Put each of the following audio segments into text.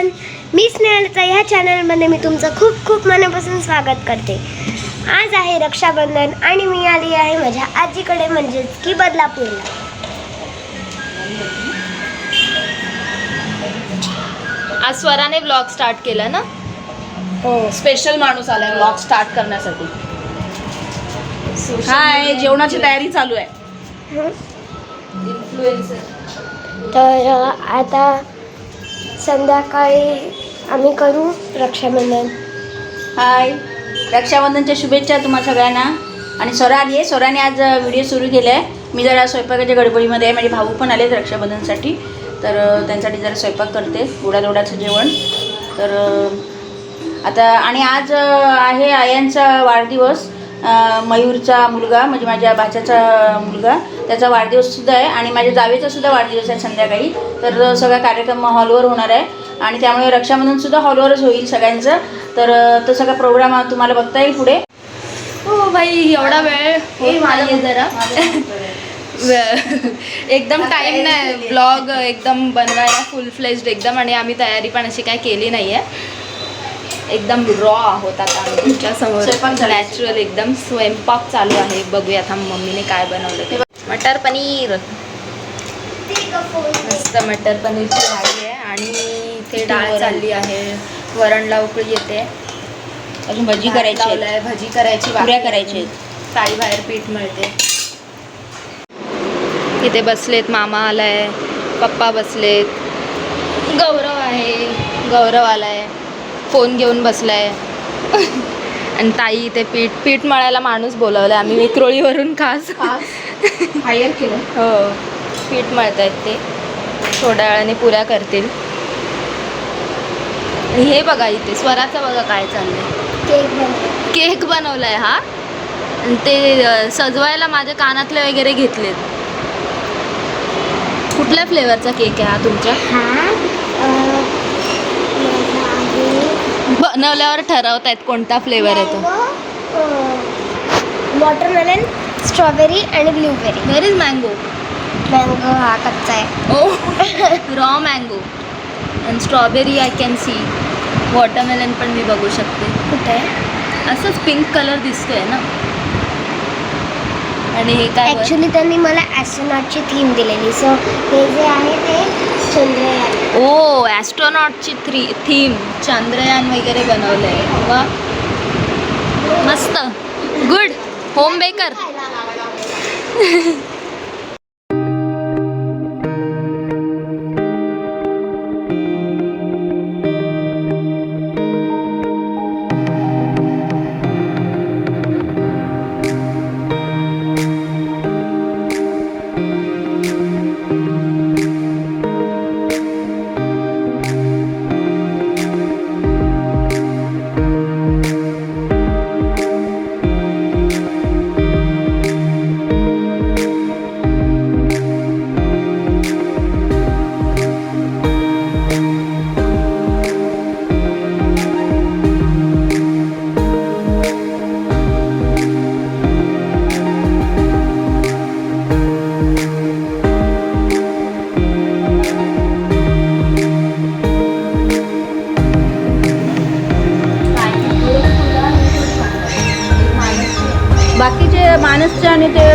Everyone मी स्नेहलचा ह्या चॅनलमध्ये मी तुमचं खूप खूप मनापासून स्वागत करते. आज आहे रक्षाबंधन आणि मी आली आहे माझ्या आजीकडे म्हणजेच की बदलापूरला. आज स्वराने ब्लॉग स्टार्ट केला ना? हो. स्पेशल माणूस आलाय ब्लॉग स्टार्ट करण्यासाठी. हाय जेवणाची तयारी चालू आहे. तर आता संध्याकाळी आम्ही करू रक्षाबंधन. हाय. रक्षाबंधनच्या शुभेच्छा तुम्हा सगळ्यांना. आणि स्वरा आली आहे स्वराने आज व्हिडिओ सुरू केला आहे मी जरा स्वयंपाकाच्या गडबडीमध्ये आहे. माझे भाऊ पण आलेत रक्षाबंधनसाठी. तर त्यांच्यासाठी जरा स्वयंपाक करते. गोडाधोडाचं जेवण. तर आता आणि आज आहे आयांचा वाढदिवस. मयूरचा मुलगा म्हणजे माझ्या भाच्याचा मुलगा त्याचा वाढदिवससुद्धा आहे आणि माझ्या जावेचा सुद्धा वाढदिवस आहे संध्याकाळी. तर सगळा कार्यक्रम हॉलवर होणार आहे आणि त्यामुळे रक्षाबंधनसुद्धा हॉलवरच होईल सगळ्यांचं. तर तो सगळा प्रोग्राम तुम्हाला बघता येईल पुढे. हो भाई एवढा वेळ. होत नाहीये जरा. एकदम टाइम नाही. ब्लॉग एकदम बनवायला फुल फ्लेज्ड एकदम आणि आम्ही तयारी पण अशी काय केली नाहीये. एकदम रॉ आहोत आता आम्ही तुमच्यासमोर. स्वयंपाक झाला. नॅचरल एकदम स्वयंपाक चालू आहे. बघूया थांब मम्मीने काय बनवलं ते. मटर पनीर. मस्त मटर पनीरची भाजी आहे. आणि इथे डाळ. चालली आहे. वरणला उकळी येते. अजून भजी करायची आहे. भजी करायची पुऱ्या आहे. ताई बाहेर पीठ मिळते. इथे बसलेत मामा आलाय. पप्पा बसलेत. गौरव आहे. गौरव आलाय. फोन घेऊन बसलाय. आणि ताई इथे पीठ पीठ मळायला माणूस बोलवलाय. आम्ही विक्रोळीवरून खास. हायर केलं. हो. पीठ मळतायत ते. थोड्या वेळाने पुऱ्या करतील. हे बघा इथे स्वराचं बघा काय चाललंय. केक बनव केक बनवलाय हा. आणि ते सजवायला माझ्या कानातले वगैरे घेतलेत. कुठल्या फ्लेवरचा केक आहे हा तुमच्या हा आहे बनवल्यावर ठरवतायत कोणता फ्लेवर आहे तो? वॉटरमेलन स्ट्रॉबेरी आणि blueberry where is mango mango हा कच्चा आहे. ओ raw mango and strawberry I can see watermelon पण मी बघू शकते. कुठे? असंच पिंक कलर दिसतोय ना? आणि हे काय वर? ॲक्च्युली त्यांनी मला ॲस्ट्रोनॉटची थीम दिलेली. सो हे जे आहे ते चंद्रयान. ओ ॲस्ट्रॉनॉटची थ्री थीम चंद्रयान वगैरे बनवलं आहे वा. मस्त. गुड होम बेकर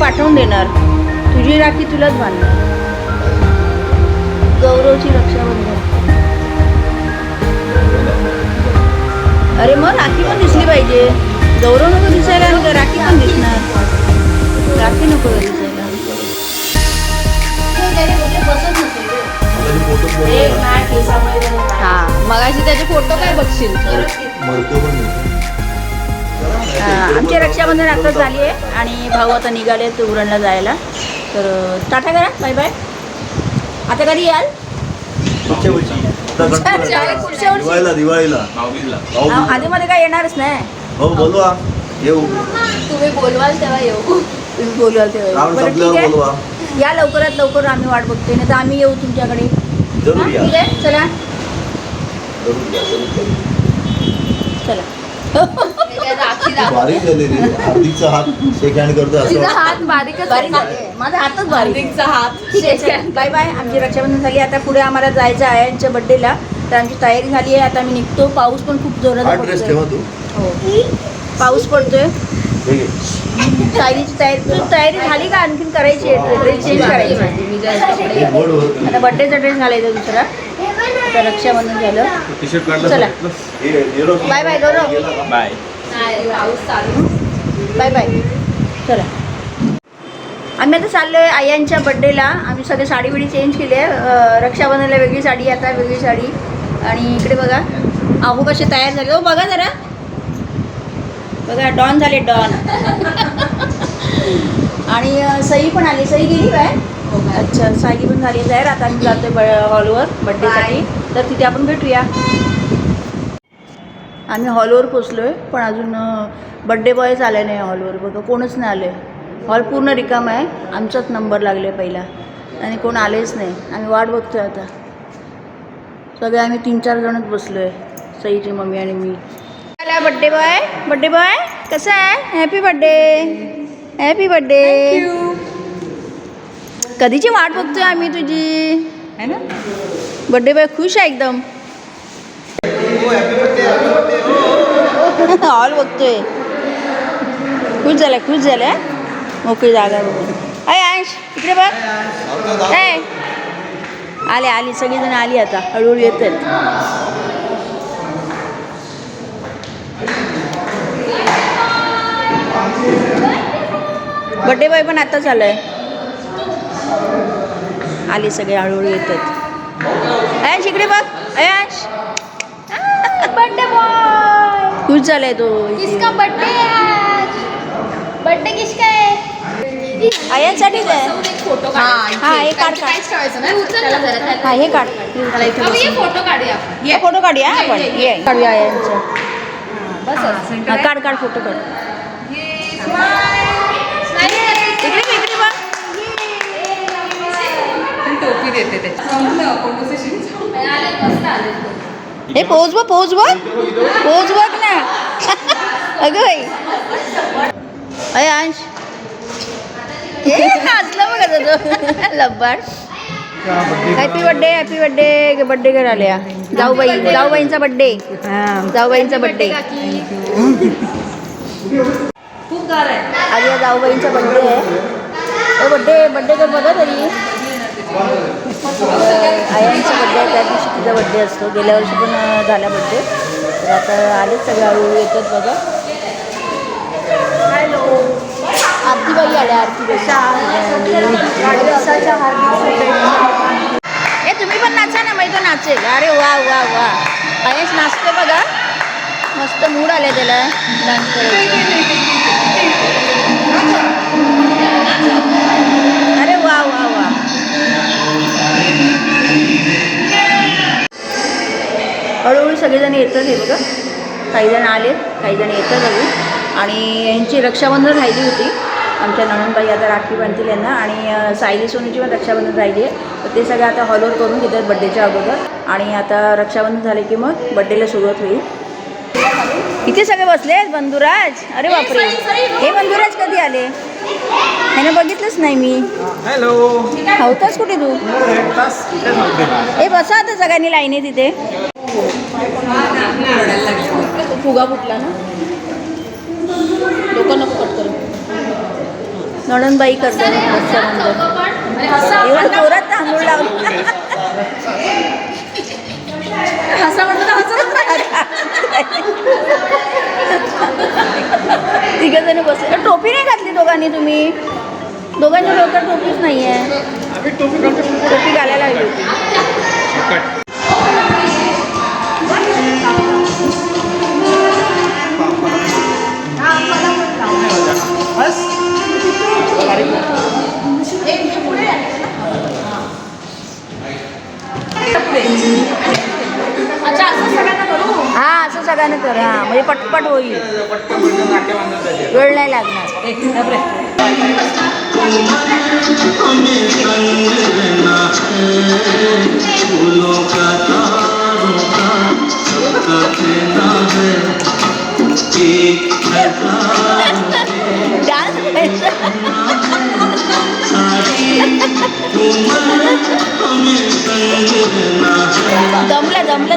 पाठवून देणार. तुझी राखी तुलाच बांधणार. गौरवची रक्षाबंधन. अरे मग राखी पण दिसली पाहिजे. गौरव नको दिसायला आणि राखी पण दिसणार. राखी नको का दिसायला. हा मगाशी त्याचे फोटो काय बघशील? आमची रक्षाबंधन आता झाली आहे आणि भाऊ आता निघाले उरणला जायला. तर टाटा करा बाय बाय. आता कधी याल. दिवाळीला दिवाळीला. भाऊ आ- आधीमध्ये काय येणारच नाही. भाऊ बोलवा. येऊ. तुम्ही बोलवाल तेव्हा येऊ. तुम्ही बोलवाल तेव्हा. रावण बरं, ठीक आहे. बोलवा. या लवकरात लवकर आम्ही वाट बघतोय नाही तर आम्ही येऊ तुमच्याकडे. जरूर हा, या. ठीक आहे? चला. चला. बारीक झाले रे हार्दिकचा हात शेक हँड करतो असं तिचा वाटतं. हात बारीकच बारीक आहे. झाले. माझा हातच बारीक आहे. हात आहे. Bye bye. आमची रक्षाबंधन झाली. आता पुढे आम्हाला जायचं आहे यांच्या बड्डेला तर आमची तयारी झाली आहे. आता आम्ही निघतो. पाऊस पण खूप जोरात हा ड्रेस ठेवा तू. हो. पाऊस पडतोय. हे घे. सायलीची तयारी तुझी तयारी झाली का? आणखीन करायची आहे. ड्रेस चेंज करायची आहे. मी हे गोड होतं. आता बड्डेचा ड्रेस घालायचा दुसरा. आता रक्षाबंधन झालं. चला. हे बाय बाय गौरव? बाय पाऊस चालू. Bye bye. चला. आम्ही आता चाललो आहे आयांच्या बड्डेला आम्ही सगळे साडी बिडी चेंज केली आहे रक्षाबंधनला वेगळी साडी आता वेगळी साडी. आणि इकडे बघा आहो कसे तयार झाले. हो बघा जरा. बघा डॉन झाले डॉन. आणि सई पण आली. सई गेली काय अच्छा साई पण झाली. तयार आता आम्ही जातोय हॉलवर बड्डेसाठी तर तिथे आपण भेटूया. आम्ही हॉलवर पोचलो आहे पण अजून बड्डे बॉयच आले नाही हॉलवर. बघा कोणच नाही आले हॉल पूर्ण रिकाम आहे. आमचाच नंबर लागले पहिला. आणि कोण आलेच नाही. आम्ही वाट बघतोय आता. सगळे आम्ही तीन चार जणच बसलो आहे सईची मम्मी आणि मी. आला बड्डे बॉय बड्डे बॉय कसा आहे? हॅपी बड्डे हॅपी बड्डे कधीची वाट बघतोय आम्ही तुझी? है ना? बड्डे बॉय खुश आहे एकदम. हॉल बघतोय. खुश झालाय खुश झालाय मोकळी जागा बघून. अय अंश इकडे बघ. काय आले आली सगळीजण आली आता. हळूहळू येत आहेत बड्डे बॉय पण आता झालाय आले सगळे हळूहळू येत आहेत इकडे बघ. अयांश बर्थडे बॉय खुश झालाय तो. किसका बर्थडे है आज? बर्थडे किसका है आहे फोटो हा, हे काढ. हा हे काढ. फोटो काढूया. हा, फोटो काढूया आपण. ये, काढूया यांचं. बस. हा, काढ काढ फोटो काढ. टोपी देते त्याची. हे पोज बघ पोज बघ पोज बघ ना. अगं बाई. अय अंश. हे बघ आता तो लब्बाड happy birthday happy birthday birthday कर आल्या. जाऊबाई जाऊबाईंचा बर्थडे जाऊबाईंचा बर्थडे आज या जाऊबाईंचा बर्थडे आहे. बर्थडे बर्थडे कर बघा तरी. आयांचा बड्डे आहे त्या दिवशी तिचा बड्डे असतो. गेल्या वर्षी पण झाला बड्डे. तर आता आलेच सगळे हळूहळू येतात बघा. हॅलो. आरतीबाई आल्या आरतीबाई. ए तुम्ही पण नाचा ना मी तो नाचेल अरे वा वा वा. आयश नाचते बघा. मस्त मूड आले त्याला. डान्स अरे सगळेजण येतात हे बघा. काही जण आलेत काही जण येतात अजून. आणि यांची रक्षाबंधन राहिली होती. आमच्या नणंदबाई आता राखी बांधतील यांना. आणि सायली सोनीची पण रक्षाबंधन राहिली आहे. तर ते सगळे आता हॉलवर करून घेतात बड्डेच्या अगोदर. आणि आता रक्षाबंधन झाले की मग बड्डेला सुरुवात होईल. इथे सगळे बसले आहेत बंधुराज. अरे बापरे. हे बंधुराज कधी आले? ह्यानं बघितलंच नाही मी. हॅलो होताच कुठे तू? ए बसा आता सगळ्यांनी लाईने तिथे. फुगा फुटला ना? डोकं नको कट करू नणंदबाई करते रक्षाबंधन एवढं जोरात तांदूळ लावलं. तिघ जण बसले. टोपी नाही घातली दोघांनी तुम्ही? दोघांच्या डोक्यात टोपीच नाही आहे टोपी घालायला हवी होती. हा असं सगळ्यांना कर हा म्हणजे पटपट होईल वेळ नाही लागणार डान्स दमला जमलं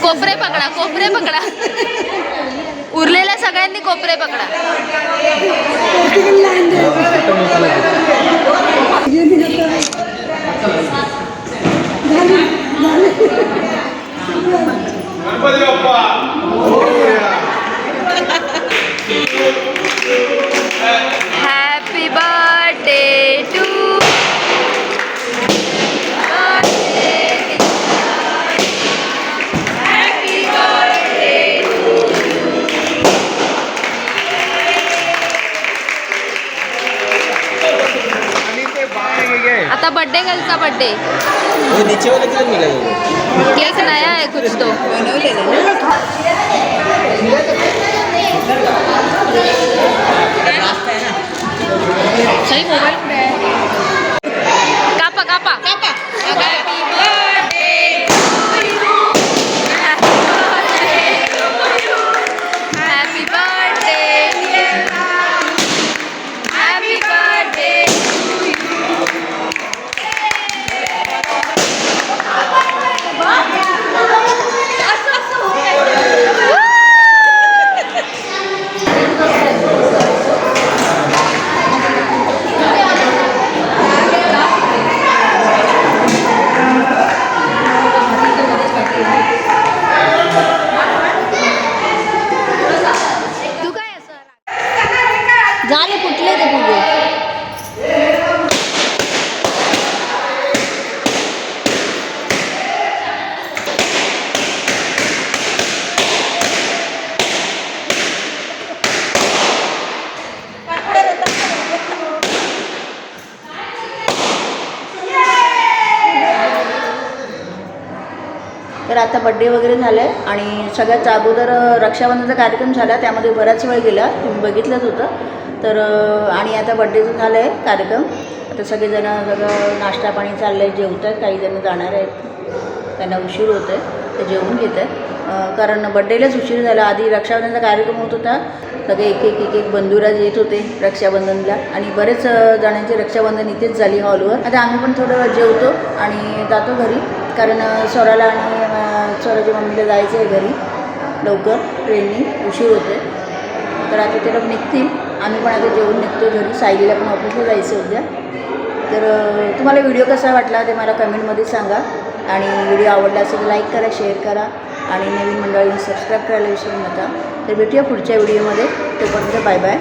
कोपरे पकडा कोपरे पकडा. उरलेल्या सगळ्यांनी कोपरे पकडा. बर्थडे गर्लचा बर्थडे नीचे वाले केक नया कुछ तो सही मोबाईल कुठे आहे कापा कापा कापा happy birthday happy birthday happy birthday तू काय असं झाले कुठले ते फुगे तर आता बड्डे वगैरे झालं आहे आणि सगळ्यात अगोदर रक्षाबंधनाचा कार्यक्रम झाला त्यामध्ये बराच वेळ गेला तुम्ही बघितलंच होतं. तर आणि आता बड्डेचं झालं आहे कार्यक्रम. आता सगळेजणं सगळं नाश्ता पाणी चाललं आहे जेवत आहेत काहीजणं जाणार आहेत. त्यांना उशीर होतं आहे ते जेवून घेत आहेत कारण बड्डेलाच उशीर झाला. आधी रक्षाबंधनाचा कार्यक्रम होत होता. सगळे एक एक एक एक बंधुराज येत होते रक्षाबंधनला. आणि बरेच जणांचे रक्षाबंधन इथेच झाली हॉलवर आता आम्ही पण थोडं जेवतो आणि जातो घरी. कारण स्वराला आणि अ, मम्मीला जायचं आहे घरी. लवकर ट्रेननी उशीर होते तर आता ते लोक निघतील. आम्ही पण आता जेवून निघतो घरी. सायलीला पण ऑफिसला जायचं उद्या. तर तुम्हाला व्हिडिओ कसा वाटला ते मला कमेंटमध्ये सांगा. आणि व्हिडिओ आवडला असेल लाईक करा शेअर करा. आणि नवीन मंडळींनी सबस्क्राईब करायला विसरू नका. तर भेटूया पुढच्या व्हिडिओमध्ये. तोपर्यंत बाय बाय